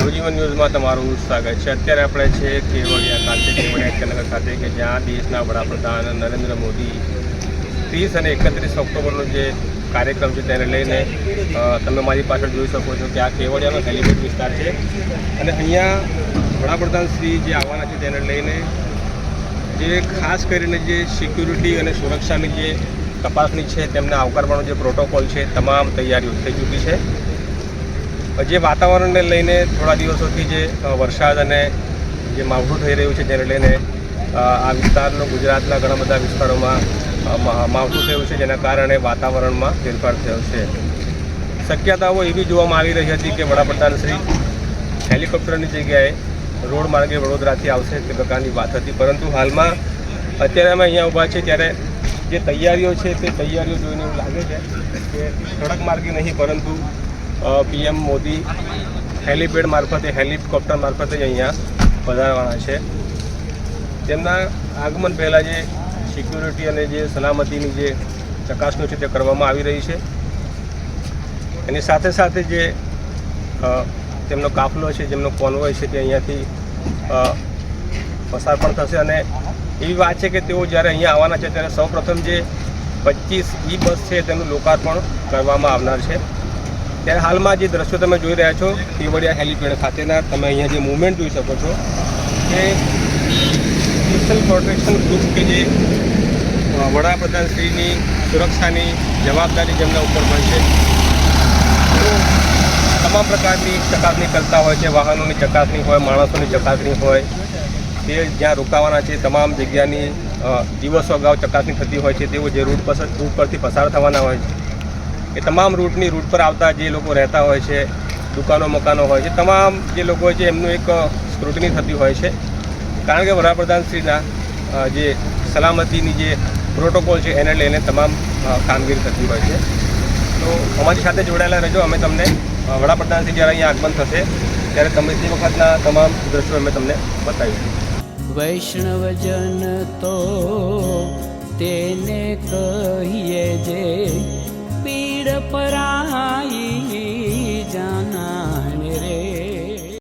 નવજીવન ન્યૂઝમાં તમારું સ્વાગત છે. અત્યારે આપણે છે કેવડિયા ખાતે, કેવડિયા એકનગર ખાતે કે જ્યાં દેશના વડાપ્રધાન નરેન્દ્ર મોદી ત્રીસ અને એકત્રીસ ઓક્ટોબરનો જે કાર્યક્રમ છે તેને લઈને તમે મારી પાછળ જોઈ શકો છો કે આ કેવડિયાનો સેલિબ્રેટ વિસ્તાર છે. અને અહીંયા વડાપ્રધાન શ્રી જે આવવાના છે તેને લઈને જે ખાસ કરીને જે સિક્યુરિટી અને સુરક્ષાની જે તપાસની છે, તેમને આવકારવાનો જે પ્રોટોકોલ છે, તમામ તૈયારીઓ થઈ ચૂકી છે. જે વાતાવરણને લઈને થોડા દિવસોથી જે વરસાદ અને જે માવઠું થઈ રહ્યું છે તેને લઈને આ વિસ્તારનો ગુજરાતના ઘણા બધા વિસ્તારોમાં માવઠું થયું છે જેના કારણે વાતાવરણમાં ફેરફાર થયો છે. શક્યતાઓ એવી જોવામાં આવી રહી હતી કે વડાપ્રધાન શ્રી હેલિકોપ્ટરની જગ્યાએ રોડ માર્ગે વડોદરાથી આવશે તે પ્રકારની વાત હતી. પરંતુ હાલમાં અત્યારે અમે અહીંયા ઊભા છે ત્યારે જે તૈયારીઓ છે તે તૈયારીઓ જોઈને એવું લાગે છે કે સડક માર્ગે નહીં પરંતુ પીએમ મોદી હેલિપેડ મારફતે, હેલિકોપ્ટર મારફતે અહીંયા પધારવાના છે. તેમના આગમન પહેલાં જે સિક્યુરિટી અને જે સલામતીની જે ચકાસણી છે તે કરવામાં આવી રહી છે. એની સાથે સાથે જે તેમનો કાફલો છે, જેમનો કોન્વોય છે તે અહીંયાથી પસાર પણ થશે અને એવી વાત છે કે તેઓ જ્યારે અહીંયા આવવાના છે, ત્યારે સૌપ્રથમ જે પચીસ ઈ બસ છે તેનું લોકાર્પણ કરવામાં આવનાર છે. ત્યારે હાલમાં જે દ્રશ્યો તમે જોઈ રહ્યા છો, કેવડિયા હેલિપેડ ખાતેના, તમે અહીંયા જે મુવમેન્ટ જોઈ શકો છો, કે સ્પેશિયલ પ્રોટેક્શન ગ્રુપ કે જે વડાપ્રધાનશ્રીની વડાપ્રધાન શ્રીની સુરક્ષાની જવાબદારી જેમના ઉપર હોય છે તમામ પ્રકારની ચકાસણી કરતા હોય છે, વાહનોની ચકાસણી હોય, માણસોની ચકાસણી હોય, તે જ્યાં રોકાવાના છે, તમામ જગ્યાની દિવસો અગાઉ ચકાસણી થતી હોય છે, તેઓ જે રૂટ પર રૂટ પરથી પસાર થવાના હોય છે એ તમામ રૂટની રૂટ પર આવતા જે લોકો રહેતા હોય છે, દુકાનો મકાનો હોય છે, તમામ જે લોકો છે, એમનું એક સ્ક્રુટની થતી હોય છે. કારણ કે વડાપ્રધાનશ્રીના જે સલામતીની જે પ્રોટોકોલ છે, એને લઈને તમામ કામગીરી થતી હોય છે. તો અમારી સાથે જોડાયેલા રહેજો, અમે તમને વડાપ્રધાનશ્રી જ્યારે અહીંયા આગમન થશે, ત્યારે તમે તે વખતના તમામ દ્રશ્યો અમે તમને બતાવીશું. વૈષ્ણવજન તો તેને કહીએ